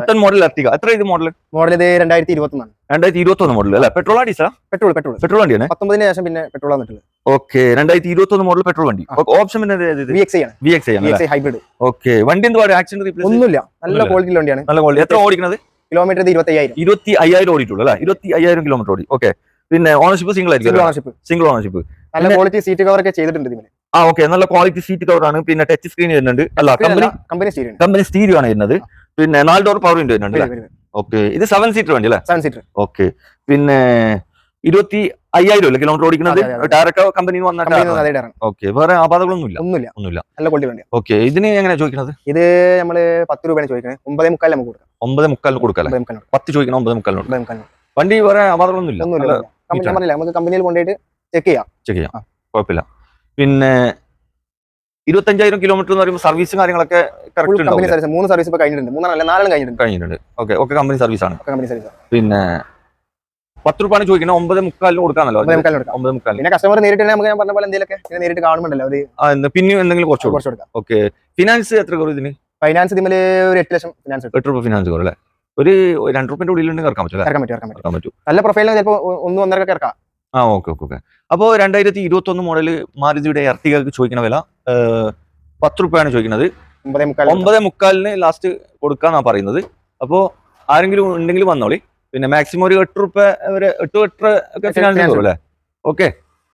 പുത്തൻ model Ertiga എത്ര ഇത് മോഡൽ മോഡൽ ഇത് രണ്ടായിരത്തി ഇരുപത്തി ഒന്നാണ് രണ്ടായിരത്തി ഇരുപത്തി ഒന്ന് മോഡൽ അല്ലെ? പെട്രോൾ ഡീസലാ പെട്രോൾ പെട്രോൾ. പെട്രോൾ വണ്ടിയാണ്? പത്തൊമ്പതിന് ശേഷം പിന്നെ പെട്രോൾ വന്നിട്ടുള്ളത്. ഓക്കെ രണ്ടായിരത്തി ഇരുപത്തി ഒന്ന് മോഡൽ പെട്രോൾ വണ്ടി. ഓപ്ഷൻ പിന്നെ വി എക്സ് ആണ്. വി എക്സ് ആണ് ഹൈബ്രിഡ് ഓക്കെ വണ്ടി എന്ത് പാട് ആക്സിഡന്റ് റീപ്ലേസ് ഒന്നുമില്ല. നല്ല ക്വാളിറ്റിയുള്ള ക്വാളിറ്റി വണ്ടിയാണ്. നല്ല ക്വാളിറ്റി എത്ര ഓടിക്കുന്നത് കിലോമീറ്റർ ഇരുപത്തി അയ്യായിരം ഇരുപത്തി അയ്യായിരം ഓടിയിട്ടുള്ളൂ അല്ലെ? ഇരുപത്തി അയ്യായിരം കിലോമീറ്റർ ഓടി. ഓക്കെ. പിന്നെ ഓണർഷിപ്പ് സിംഗിൾ ആയിരിക്കും ഓണർഷിപ്പ് സിംഗിൾ ഓണർഷിപ്പ് നല്ല ക്വാളിറ്റി സീറ്റ് കവർ ഒക്കെ ചെയ്തിട്ടുണ്ട് ഇതിന് ആ ഓക്കെ. നല്ല ക്വാളിറ്റി സീറ്റ് കവർ ആണ്. പിന്നെ ടച്ച് സ്ക്രീൻ വരുന്നുണ്ട്. അല്ല കമ്പനി കമ്പനി സ്റ്റീരിയോ ആണ് വരുന്നത്. പിന്നെ നാല് ഡോർ പവർ വിൻഡോ വരുന്നുണ്ട് അല്ലേ? ഓക്കെ ഇത് സെവൻ സീറ്റർ വണ്ടി അല്ലേ? സെവൻ സീറ്റർ ഓക്കെ പിന്നെ ഇരുപത്തി അയ്യായിരം അല്ലേ കിലോമീറ്റർ ഓടിക്കുന്നത്? അതെ, അതെ, അതെ. കമ്പനി കമ്പനി വന്നിട്ട് അതേ ഇടാറാണ് ഓക്കെ വേറെ അപാതകളൊന്നും ഇല്ല ഒന്നുമില്ല. ഒന്നുമില്ല. നല്ല ക്വാളിറ്റി വണ്ടി ഓക്കെ ഇതിന് എങ്ങനെയാണ് ചോദിക്കുന്നത് ഇത് നമ്മൾ പത്ത് രൂപയാണ് ചോദിക്കുന്നത് ഒമ്പതേ മുക്കാൽ നമുക്ക് കൊടുക്കാം. ഒമ്പത് മുക്കാലിന് കൊടുക്കാം പത്ത് ചോദിക്കണം ഒമ്പത് മുക്കാലിന് വണ്ടി വേറെ അപാതകളൊന്നും ഇല്ല ഒന്നുമില്ല. നമുക്ക് കമ്പനിയിൽ കൊണ്ടുപോയിട്ട് ചെക്ക് ചെയ്യാം. ചെക്ക് ചെയ്യാം. കുഴപ്പമില്ല. പിന്നെ ഇരുപത്തഞ്ചായിരം കിലോമീറ്റർ എന്ന് പറയുമ്പോൾ സർവീസും കാര്യങ്ങളൊക്കെ കറക്റ്റ് മൂന്ന് സർവീസ് ഇപ്പൊ കഴിഞ്ഞിട്ടുണ്ട്. മൂന്നെണ്ണം നാലെണ്ണം കഴിഞ്ഞിട്ടുണ്ട്. കഴിഞ്ഞിട്ടുണ്ട്. ഓക്കെ ഒക്കെ കമ്പനി സർവീസ് ആണ്. കമ്പനി സർവീസ് പിന്നെ പത്ത് രൂപയാണ് ചോദിക്കുന്നത്. ഒമ്പത് മുക്കാലിന് കൊടുക്കാന്നല്ലോ ഒമ്പതേ മുക്കാലിന് പിന്നെ കസ്റ്റമർ നേരിട്ട് നമുക്ക് ഞാൻ പറഞ്ഞ പോലെ എന്തെങ്കിലുമൊക്കെ നേരിട്ട് കാണുന്നുണ്ടല്ലോ ഒരു പിന്നെ എന്തെങ്കിലും കുറച്ച് കുറച്ച് കൊടുക്കാം. ഓക്കെ ഫിനാൻസ് എത്ര കുറവ് ഇതിന്? ഫൈനാൻസ് ഇതിൽ ഒരു എട്ട് ലക്ഷം ഫിനാൻസ് എട്ട് രൂപ ഫിനാൻസ് കുറവ് അല്ലേ? ഒരു രണ്ട് രൂപയുടെ ഉള്ളിൽ പറ്റും ഇറക്കാൻ പറ്റും ഇറക്കാൻ പറ്റും. നല്ല പ്രൊഫൈലിന് ചിലപ്പോൾ ഒന്നും ഒന്നര ഇറക്കാം. ആ ഓക്കെ ഓക്കെ ഓക്കെ. അപ്പോൾ രണ്ടായിരത്തി ഇരുപത്തി ഒന്ന് മോഡൽ മാരുതിയുടെ എർട്ടികൾക്ക് ചോദിക്കുന്ന വില പത്ത് റുപ്യാണ് ചോദിക്കുന്നത് ഒമ്പതേ മുക്കാലിന് ലാസ്റ്റ് കൊടുക്കാന്നാ പറയുന്നത്. അപ്പോൾ ആരെങ്കിലും ഉണ്ടെങ്കിൽ വന്നോളി. പിന്നെ മാക്സിമം ഒരു എട്ട് റുപ്യ വരെ എട്ട് എട്ട് ഒക്കെ ഫിനാൻസ് അല്ലേ? ഓക്കെ.